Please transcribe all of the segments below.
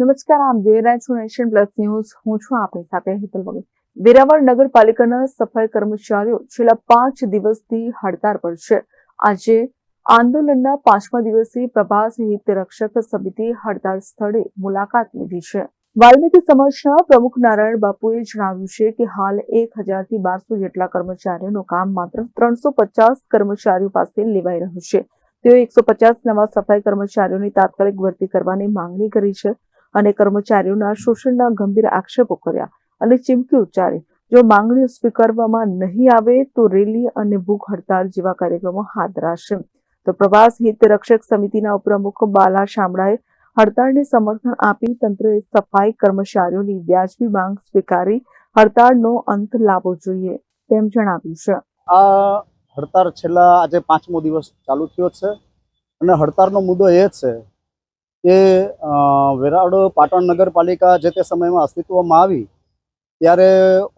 નમસ્કાર આપ જોઈ રહ્યા છો નેશન પ્લસ ન્યૂઝ. હું છું આપની સાથે હેતલ વગર વેરાવળ નગરપાલિકાના સફાઈ કર્મચારીઓ છેલ્લા પાંચ દિવસથી હડતાળ પર છે. આજે આંદોલનના પાંચમા દિવસે પ્રભાસ હિત રક્ષક સમિતિ હડતાળ સ્થળે મુલાકાત લીધી છે. વાલ્મીકી સમાજના પ્રમુખ નારાયણ બાપુએ જણાવ્યું છે કે હાલ એક હજારથી બારસો જેટલા કર્મચારીઓનું કામ માત્ર ત્રણસો પચાસ કર્મચારીઓ પાસે લેવાઈ રહ્યું છે. તેઓ એકસો પચાસ નવા સફાઈ કર્મચારીઓની તાત્કાલિક ભરતી કરવાની માંગણી કરી છે. અને કર્મચારીઓના શોષણના ગંભીર આક્ષેપો કર્યા અને ચીમકી ઉચ્ચારી, જો માંગણીઓ સ્વીકારવામાં નહીં આવે તો રેલી અને ભૂખ હડતાળ જેવા કાર્યક્રમો હાથ ધરાશે. તો પ્રવાસ હિત રક્ષક સમિતિના ઉપપ્રમુખ બાલા શામળાએ હડતાળને સમર્થન આપી તંત્રએ સફાઈ કર્મચારીઓની વ્યાજબી માંગ સ્વીકારી, હડતાળનો અંત લાવવો જોઈએ તેમ જણાવ્યું છે. આ હડતાળ છેલ્લા આજે પાંચમો દિવસ ચાલુ થયો છે અને હડતાળનો મુદ્દો એ છે કે વેરાવળ પાટણ નગરપાલિકા જે તે સમયમાં અસ્તિત્વમાં આવી, ત્યારે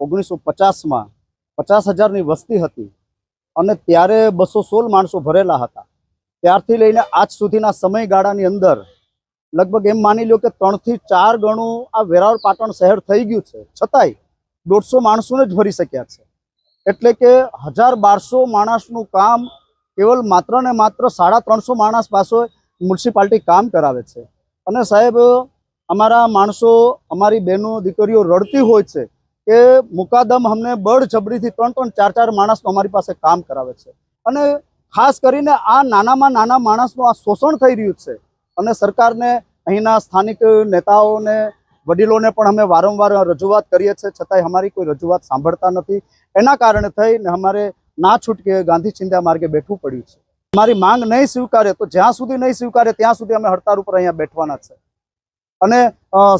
ઓગણીસો પચાસમાં પચાસ હજારની વસ્તી હતી અને ત્યારે બસો સોળ માણસો ભરેલા હતા. ત્યારથી લઈને આજ સુધીના સમયગાળાની અંદર લગભગ એમ માની લો કે ત્રણથી ચાર ગણું આ વેરાવળ પાટણ શહેર થઈ ગયું છે. છતાંય દોઢસો માણસોને જ ભરી શક્યા છે. એટલે કે હજાર બારસો માણસનું કામ કેવલ માત્ર ને માત્ર સાડા ત્રણસો માણસ પાસે મ્યુનિસિપાલિટી કામ કરાવે છે. અને સાહેબ, અમારા માણસો, અમારી બહેનો, દીકરીઓ રડતી હોય છે કે મુકાદમ અમને બળજબરીથી ત્રણ ત્રણ ચાર ચાર માણસનું અમારી પાસે કામ કરાવે છે. અને ખાસ કરીને આ નાનામાં નાના માણસનું આ શોષણ થઈ રહ્યું છે. અને સરકારને, અહીંના સ્થાનિક નેતાઓને, વડીલોને પણ અમે વારંવાર રજૂઆત કરીએ છીએ, છતાંય અમારી કોઈ રજૂઆત સાંભળતા નથી. એના કારણે થઈને અમારે ના છૂટકે ગાંધી ચિંતા માર્ગે બેઠવું પડ્યું છે. અમારી માંગ નહીં સ્વીકારે તો જ્યાં સુધી નહીં સ્વીકારે ત્યાં સુધી અમે હડતાળ ઉપર અહીંયા બેઠવાના છે. અને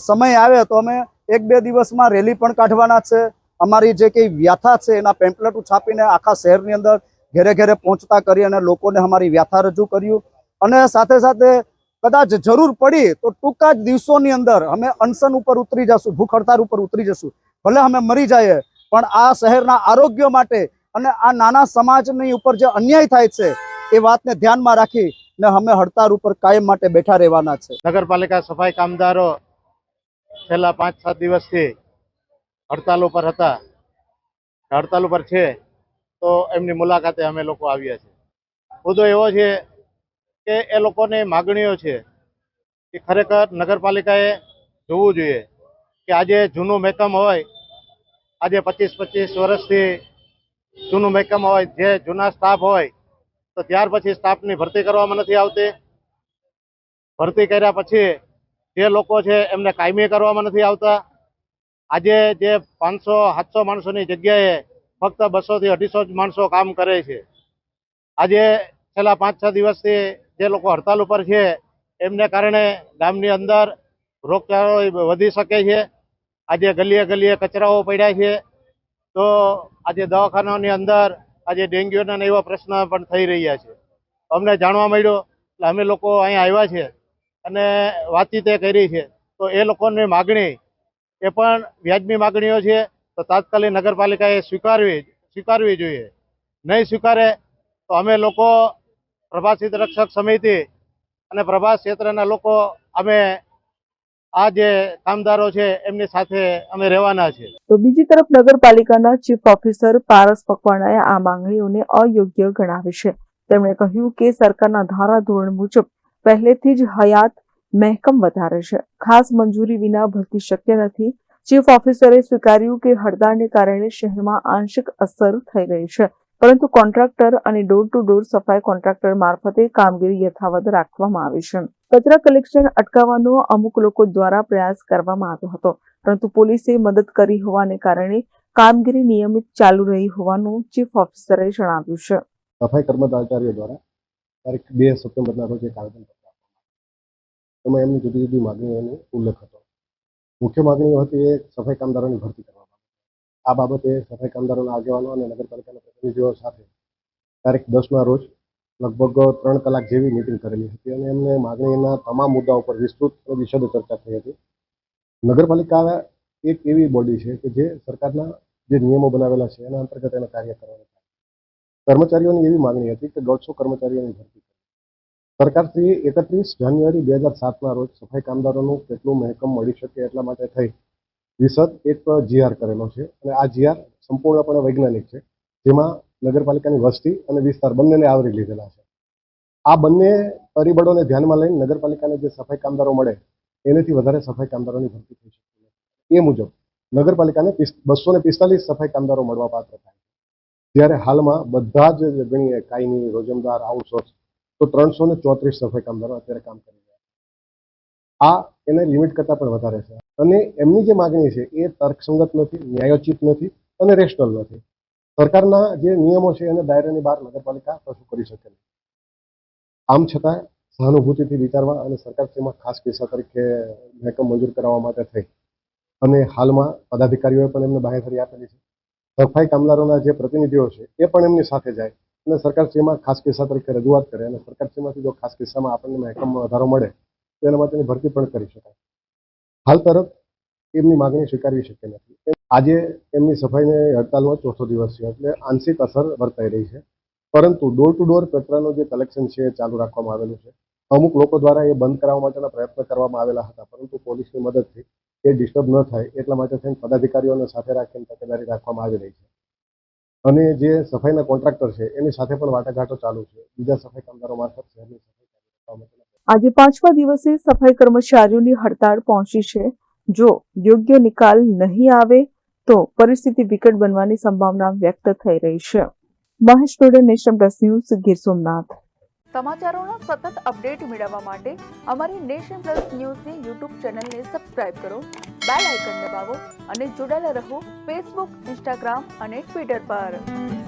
સમય આવે તો અમે એક બે દિવસમાં રેલી પણ કાઢવાના છે. અમારી જે કંઈ વ્યથા છે એના પેમ્પલેટો છાપીને આખા શહેરની અંદર ઘેરે ઘેરે પહોંચતા કરી અને લોકોને અમારી વ્યથા રજૂ કર્યું. અને સાથે સાથે કદાચ જરૂર પડી તો ટૂંકા જ દિવસોની અંદર અમે અનશન ઉપર ઉતરી જશું, ભૂખ હડતાળ ઉપર ઉતરી જશું. ભલે અમે મરી જઈએ, પણ આ શહેરના આરોગ્ય માટે અને આ નાના સમાજની ઉપર જે અન્યાય થાય છે એ વાતને ધ્યાનમાં રાખી ને અમે હડતાળ ઉપર કાયમ માટે બેઠા રહેવાના છે. નગરપાલિકા સફાઈ કામદારો છેલ્લા પાંચ, સાત દિવસથી હડતાલ ઉપર હતા. હડતાલ ઉપર છે તો એમની મુલાકાતે અમે લોકો આવ્યા છે. મુદ્દો એવો છે કે એ લોકોની માગણીઓ છે કે ખરેખર નગરપાલિકાએ જોવું જોઈએ કે આજે જૂનું મહેકમ હોય, આજે પચીસ પચીસ વર્ષથી જૂનું મહેકમ હોય, જે જૂના સ્ટાફ હોય તો ત્યાર પછી સ્ટાફની ભરતી કરવામાં નથી આવતી. ભરતી કર્યા પછી જે લોકો છે એમને કાયમી કરવામાં નથી આવતા. આજે જે પાંચસો, સાતસો માણસોની જગ્યાએ ફક્ત બસોથી અઢીસો જ માણસો કામ કરે છે. આજે છેલ્લા પાંચ, છ દિવસથી જે લોકો હડતાલ ઉપર છે, એમને કારણે ગામની અંદર રોગચાળો વધી શકે છે. આજે ગલીએ ગલીએ કચરાઓ પડ્યા છે. તો આજે દવાખાનાની અંદર આજે ડેન્ગ્યુના એવા પ્રશ્ન પણ થઈ રહ્યા છે. અમને જાણવા મળ્યો એટલે અમે લોકો અહીંયા આવ્યા છે અને વાતચીત કરી છે. તો એ લોકોની માગણી એ પણ વ્યાજબી માગણીઓ છે. તો તાત્કાલિક નગરપાલિકાએ સ્વીકારવી સ્વીકારવી જોઈએ. નહીં સ્વીકારે તો અમે લોકો પ્રભાસિત રક્ષક સમિતિ અને પ્રભાસ ક્ષેત્રના લોકો અમે આ જે કામદારો છે, એમની સાથે અમે રહેવાના છે તો બીજી તરફ નગરપાલિકાના ચીફ ઓફિસર પારસ પકવાણાએ આ માંગણીઓને અયોગ્ય ગણાવી છે. તેમણે કહ્યું કે સરકારના ધારાધોરણ મુજબ પહેલેથી જ હયાત મહેકમ વધારે છે. ખાસ મંજૂરી વિના ભરતી શક્ય નથી. ચીફ ઓફિસરે સ્વીકાર્યું કે હડતાળને કારણે શહેરમાં આંશિક અસર થઈ રહી છે. પરંતુ કોન્ટ્રાક્ટર અને ડોર ટુ ડોર સફાઈ કોન્ટ્રાક્ટર મારફતે કામગીરી યથાવત રાખવામાં આવી છે. કચરા કલેક્શન અટકાવવાનો અમુક લોકો દ્વારા પ્રયાસ કરવામાં આવ્યો હતો, પરંતુ પોલીસે મદદ કરી હોવાને કારણે કામગીરી નિયમિત ચાલુ રહી હોવાનું ચીફ ઓફિસરે જણાવ્યું છે. સફાઈ કર્મચારીઓ દ્વારા તારીખ બે સપ્ટેમ્બરના રોજ એક આપવામાં એમાં એમની જુદી જુદી માગણીઓનો ઉલ્લેખ હતો. મુખ્ય માગણીઓ હતી એ સફાઈ કામદારોની ભરતી કરવા આ બાબતે સફાઈ કામદારોના આગેવાનો અને નગરપાલિકાના પ્રતિનિધિઓ સાથે તારીખ દસના રોજ લગભગ ત્રણ કલાક જેવી મિટિંગ કરેલી હતી અને એમને માગણીના તમામ મુદ્દાઓ પર વિસ્તૃત વિશદ ચર્ચા થઈ હતી. નગરપાલિકા એક એવી બોડી છે કે જે સરકારના જે નિયમો બનાવેલા છે એના અંતર્ગત એને કાર્ય કરવાનું કર્મચારીઓની એવી માગણી હતી કે દોઢસો કર્મચારીઓની ભરતી સરકારશ્રીએ એકત્રીસ જાન્યુઆરી બે હજાર સાતના રોજ સફાઈ કામદારોનું કેટલું મહેકમ મળી શકે એટલા માટે થઈ વિશદ એક જીઆર કરેલો છે અને આ જીઆર સંપૂર્ણપણે વૈજ્ઞાનિક છે, જેમાં નગરપાલિકાની વસ્તી અને વિસ્તાર બંનેને આવરી લીધેલા છે. આ બંને પરિબળોને ધ્યાનમાં લઈને નગરપાલિકાને જે સફાઈ કામદારો મળે, એનાથી વધારે સફાઈ કામદારોની ભરતી થઈ શકે એ મુજબ, નગરપાલિકાને બસો ને પિસ્તાલીસ સફાઈ કામદારો મળવા પાત્ર થાય જ્યારે હાલમાં બધા જ ગણીએ, કાયમી, રોજમદાર હાઉસ તો ત્રણસો ને ચોત્રીસ સફાઈ કામદારો અત્યારે કામ કરી રહ્યા છે. આ એને લિમિટ કરતાં પણ વધારે છે. અને એમની જે માગણી છે એ તર્કસંગત નથી, ન્યાયોચિત નથી અને રેશનલ નથી. સરકારના જે નિયમો છે એને દાયરાની બહાર નગરપાલિકા કશું કરી શકે નહીં. આમ છતાં સહાનુભૂતિથી વિચારવા અને સરકારશ્રીમાં ખાસ કિસ્સા તરીકે મહેકમ મંજૂર કરાવવા માટે થઈ. અને હાલમાં પદાધિકારીઓએ પણ એમને બાહેધરી આપેલી છે. સફાઈ કામદારોના જે પ્રતિનિધિઓ છે એ પણ એમની સાથે જાય અને સરકારશ્રીમાં ખાસ કિસ્સા તરીકે રજૂઆત કરે અને સરકારશ્રીમાંથી જો ખાસ કિસ્સામાં આપણને મહેકમમાં વધારો મળે તો એના માટેની ભરતી પણ કરી શકાય. હાલ તરફ એમની માગણી સ્વીકારવી શક્ય નથી. આજે એમની સફાઈને હડતાલનો ચોથો દિવસ છે એટલે આંશિક અસર વર્તાઈ રહી છે. પરંતુ ડોર ટુ ડોર કચરાનું જે કલેક્શન છે એ ચાલુ રાખવામાં આવેલું છે. અમુક લોકો દ્વારા એ બંધ કરાવવા માટેના પ્રયત્ન કરવામાં આવેલા હતા, પરંતુ પોલીસની મદદથી એ ડિસ્ટર્બ ન થાય એટલા માટે થઈને પદાધિકારીઓને સાથે રાખીને તકેદારી રાખવામાં આવી રહી છે. અને જે સફાઈના કોન્ટ્રાક્ટર છે, એની સાથે પણ વાટાઘાટો ચાલુ છે. બીજા સફાઈ કામદારો મારફત શહેરની સફાઈ આજે પાંચમા દિવસે સફાઈ કર્મચારીઓની હડતાળ પહોંચી છે. જો યોગ્ય નિકાલ નહીં આવે, તો પરિસ્થિતિ વિકટ બનવાની સંભાવના વ્યક્ત થઈ રહી છે. Mahesh Tode nation plus news, Gir Somnath. સમાચારોના સતત અપડેટ મેળવવા માટે અમારી નેશન પ્લસ ન્યૂઝની યુટ્યુબ ચેનલને સબસ્ક્રાઇબ કરો, બેલ આઇકન દબાવો અને જોડાયેલા રહો ફેસબુક, ઇન્સ્ટાગ્રામ અને ટ્વિટર પર.